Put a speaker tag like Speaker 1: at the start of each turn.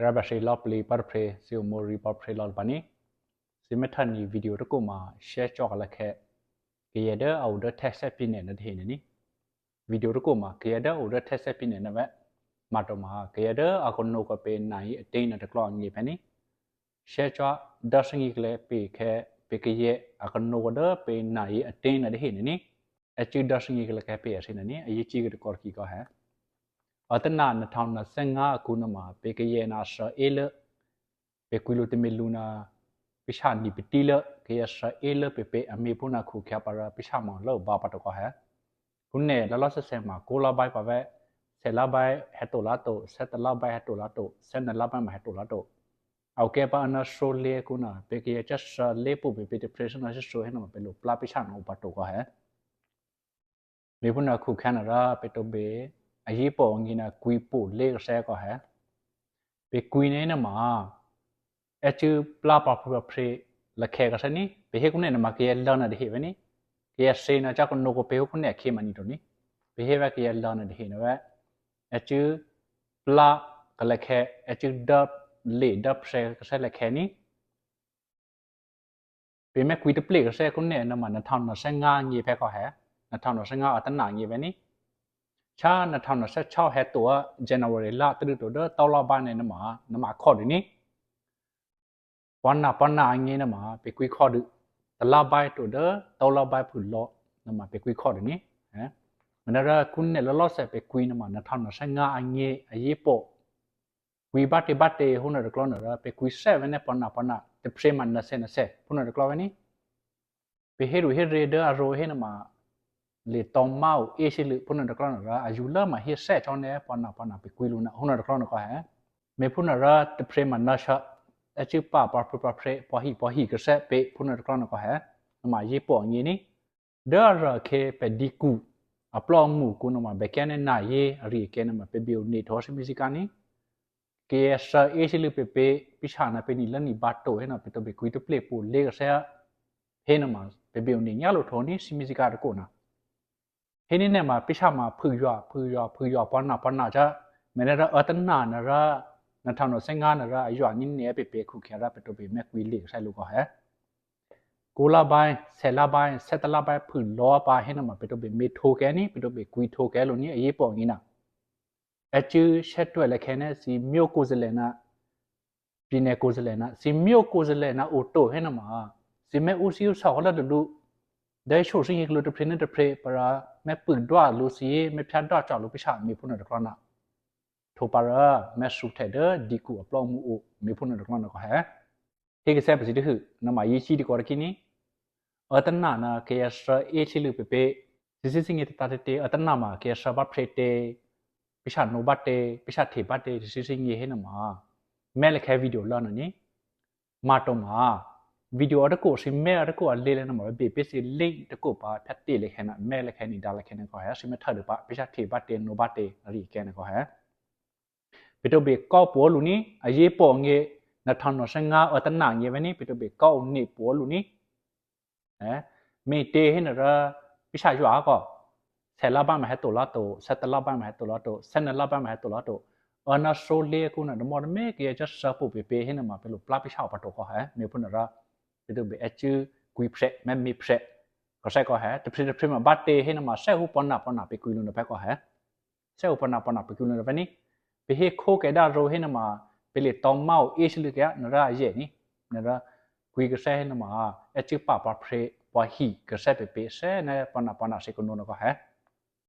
Speaker 1: Rabashi Lopli Parpre Siu Mori Parpre Lolbani Simetani video တကုမှာ share ကြောက်လက်ခဲ့ကြရတဲ့ order text ပြနေနေတဲ့နေနီ video တကုမှာကြရတဲ့ order text ပြနေနေမဲ့မတော်မှာကြရတဲ့အကုနိုကပေးနိုင်အတိတ်နဲ့တကလောငေဖ knee share ကြောက်ဒတ်စငီကလေးပေးခဲ့ပေးကြရအကုနိုကဒပေးနိုင်အတိတ်နဲ့တဲ့နေနီအချီဒတ်စငီကလေးကပေးရစနေနီအရေးကြီးတဲ့ကော်ကီကဟဲ့ အတနာ2025ခုနမှာပေကယေနာရှအေလပေကွီလိုတမီလူနာပိရှာနီပတီလကေယရှအေလပေပေအမေပုနာခုခါပါရာပိရှာမောလောဘာပတကောဟဲခုနေလလဆဆဲမှာကိုလာဘိုင်ပါပဲဆယ်လာဘိုင်ဟက်တိုလာတိုဆက်တလာဘိုင်ဟက်တိုလာတိုဆယ်နလာဘိုင်မဟက်တိုလာတိုအောက်ကပါနာရှိုလေကုနာပေကေယချက်ရှလေပုပေပေဒီပရက်ရှင်နာရှိုဟဲနမပေလိုပလာပိရှာနောဘတ်တိုကောဟဲမေပုနာခုခနာရာပေတိုဘေ အရေးပေါ်ငင်းနာကွီပိုလေဆဲကောဟဲပေကွီနေနမှာအချူပလာပါဖူဖရေလခဲကစနီဘေဟေကုနေနမကေလနာဒေဟေဝနီကေဆေနာချကနိုကိုပေခုနေခေမနီတိုနီဘေဟေဝကေလနာဒေဟေနဝအချူပလာကလခဲအချူဒပ်လေဒပ်ဆဲကဆဲလခဲနီပေမဲ့ကွီတပလေကဆဲခုနေနမ2025ငေဖဲကောဟဲ2025အတနာငေပဲနီ ချာ2026ဟဲ့တော့ January လတရတော့တောလာဘာနေနမှာနမှာခေါ်တယ်နိဝနပနာငင်းနမှာပေကွီခေါ်တယ်တလာဘိုင်တော့တောလာဘိုင်ဖူလောနမှာပေကွီခေါ်တယ်နိဟမ်မနရကုန်းနဲ့လောလောဆယ်ပေကွီနမှာ2025အငေးအရေးပေါ့ဝီဘတ်တေဘတ်တေဟိုနရကလောနရပေကွီ7နဲ့ပနာပနာတပစေမနဆေနဆေဖုနရကလောဝနီပေဟေရူဟေရဒအရိုဟေနမှာ လေတောင်မောက်အေရှိလူဖုန်တကရနရာအယူလာမဟိဆက်ချောင်းနေပနာပနာပကွီလူနာဟွန်တကရနကဟဲမေဖုန်ရာတပရေမနာရှာအချိပါပါပပပရေပဟိပဟိကဆက်ပေဖုန်တကရနကဟဲနမယေပေါ်ငီနီဒါရခေပဒီကူအပလောမှုကုနမဘကဲနေနာယေအရိကဲနမပေဘီယိုနေထောစမီစီကနီကေအစအေရှိလူပေပေပိရှာနာပေနီလနီဘတ်တိုဟဲနာပေတဘေကွီတပလေပူလေကဆဲဟဲ နမပေဘီယိုနေညလိုထောနီစီမီစီကတကိုနာဟင်းနေမှာပိချမှာဖူရွာဖူရွာဖူရွာပနာပနာကြမနေရအတနာနရနထောင်နစင်ငါနရအရွာနင်းနေပေပေခုခဲရပတိုပေမက်ကွီလီဆိုင်လိုကဟဲကိုလာဘိုင်းဆယ်လာဘိုင်းဆက်တလာဘိုင်းဖူလောပါဟင်းနမှာပေတိုပေမေထိုကဲနီပေတိုပေကွီထိုကဲလို့နီအရေးပေါ်နီနာအချူရှက်တွဲလက်ခဲနေစီမြို့ကိုစလဲနာပြည်န ได้โชว์สิ่งที่เราจะเพลนจะเพลปราแม่ปืนด้วยลูซีแม่พิจารณาจอลูกพิชามีพูนนักรองนะทูปาราแม่สุเทเดอร์ดีกูอัปลองมูอุมีพูนนักรองนะก็แฮเฮกเซปสิที่คือนำมายี่ชีดีกว่ากินี่อัตนานะเคยสเอชิลูเปเปสิสิสิ่งที่ตาเตอัตนามาเคยสบัตเพลเตพิชาโนบัตเตพิชาเทบัตเตสิสิสิ่งที่เห็นมาแม่เล็กแค่วิดีโอแล้วนี่มาตรงมา video ta ko si me ta ko le le na ma be be si link ta ko ba phat te le khana me le khani da le khana ko ha si me tha de ba pe sha the ba te no ba te ri ke na ko ha pe to be ko po lu ni a ye po nge na thon no sang nga o ta na nge ni pe to be ko ni po lu ni ha me te he na ra pe sha jwa ko se la ba ma ha to la to se ta la ba ma ha to la to se na la ba ma ha to la to อนาโซเลกูนะดมอดเมกเยจะสะปุเปเปให้นะมาเปลุปลาพิชาวปะโตก็ฮะเมพุนนะ ဒီတို့ဘေအချူဂွိဖရက်မမီဖရက်ကဆက်ကောဟဲတဖရတဖရမဘတ်တေဟိနမဆက်ဟုပနာပနာပေကွီလုန်ဘက်ကောဟဲဆက်ဟုပနာပနာပေကွီလုန်ဘနီဘေဟိခိုကေဒါရိုဟိနမပေလေတောင်မောက်အေးရှလကနရာယေနီနရာဂွိကဆက်ဟိနမအချူပပဖရပဝဟီကဆက်ပေပေဆဲနပနာပနာစေကနုနကောဟဲ